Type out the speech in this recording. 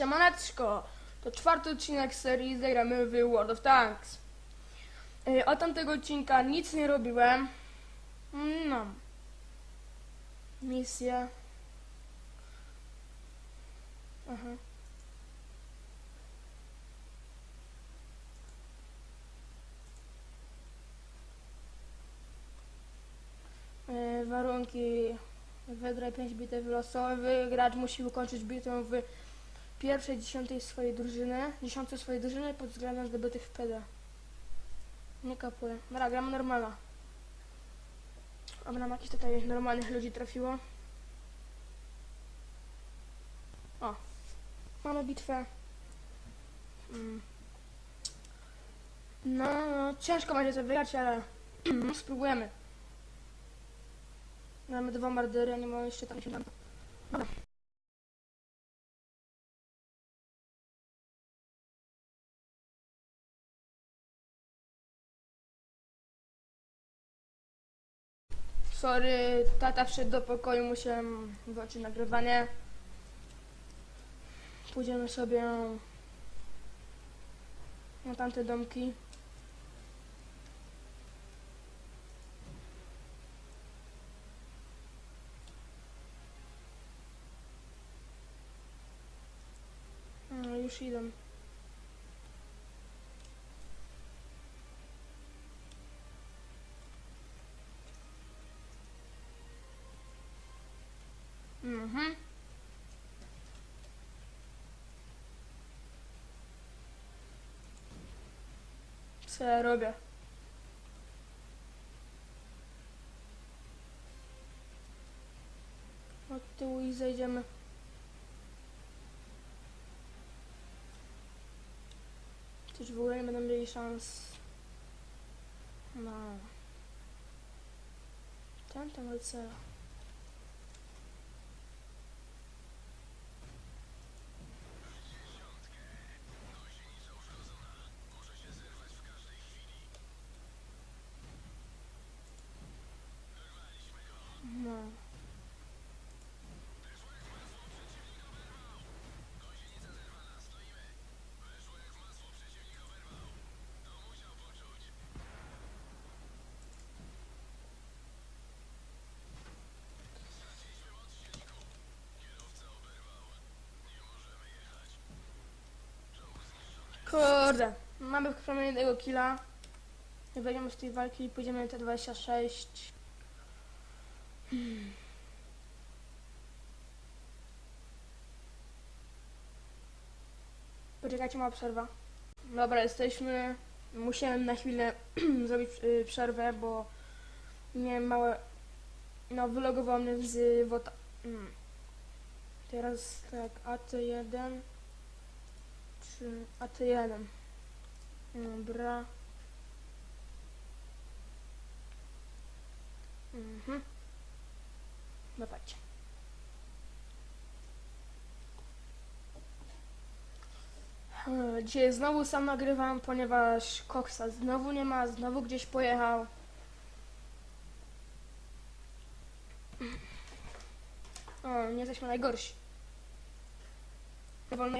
siemaneczko! To czwarty odcinek serii Zagramy w World of Tanks. Yy, Od tamtego odcinka nic nie robiłem. No. Misja. Aha. Yy, Warunki Wygraj 5 bitew losowych. Gracz musi ukończyć bitwę w pierwszej dziesiątej swojej drużyny, dziesiątej swojej drużyny pod względem zdobytych PD. Nie kapuję. Dobra, gramy normala. Aby nam jakichś tutaj normalnych ludzi trafiło. O. Mamy bitwę. No, no, ciężko będzie to wygrać, ale spróbujemy. Mamy dwa mardery, a nie mamy jeszcze tam się nam. Dobra. Sorry, tata wszedł do pokoju, musiałem włączyć nagrywanie. Pójdziemy sobie na tamte domki. No, już idę. Mhm. Co ja robię? Od tyłu i zejdziemy. Czyż w ogóle nie będą mieli szans ten tam. No. Kurde, mamy przynajmniej jednego killa. Nie wejdziemy z tej walki i pójdziemy na T26. Hmm. Poczekajcie, mała przerwa. Dobra, jesteśmy. Musiałem na chwilę zrobić y, przerwę, bo miałem małe... No, wylogowało mnie z WOTA. Mm. Teraz tak, AT1 czy AT1. Dobra. Mhm. Zobaczcie. E, Dzisiaj znowu sam nagrywam, ponieważ Koksa znowu nie ma, znowu gdzieś pojechał. O, nie jesteśmy najgorsi. Wolno.